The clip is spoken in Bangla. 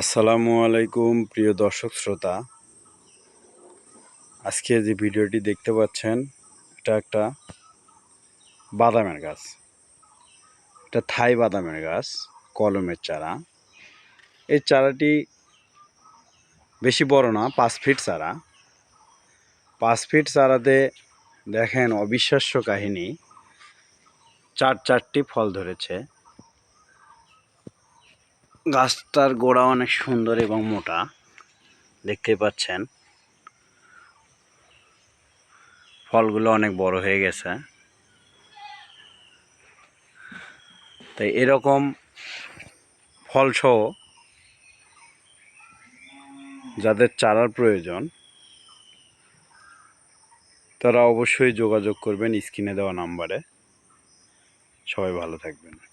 আসসালামু আলাইকুম, প্রিয় দর্শক শ্রোতা। আজকে যে ভিডিওটি দেখতে পাচ্ছেন, এটা একটা বাদামের গাছ। এটা থাই বাদামের গাছ, কলমের চারা। এই চারাটি বেশি বড় না, পাঁচ ফিট চারা। পাঁচ ফিট চারাতে দেখেন অবিশ্বাস্য কাহিনী। চার চারটি ফল ধরেছে। গাছটার গোড়া অনেক সুন্দর এবং মোটা। দেখতে পাচ্ছেন। ফলগুলো অনেক বড় হয়ে গেছে। তাই এরকম ফলসহ যাদের চারার প্রয়োজন, তারা অবশ্যই যোগাযোগ করবেন স্ক্রিনে দেওয়া নাম্বারে। সবাই ভালো থাকবেন।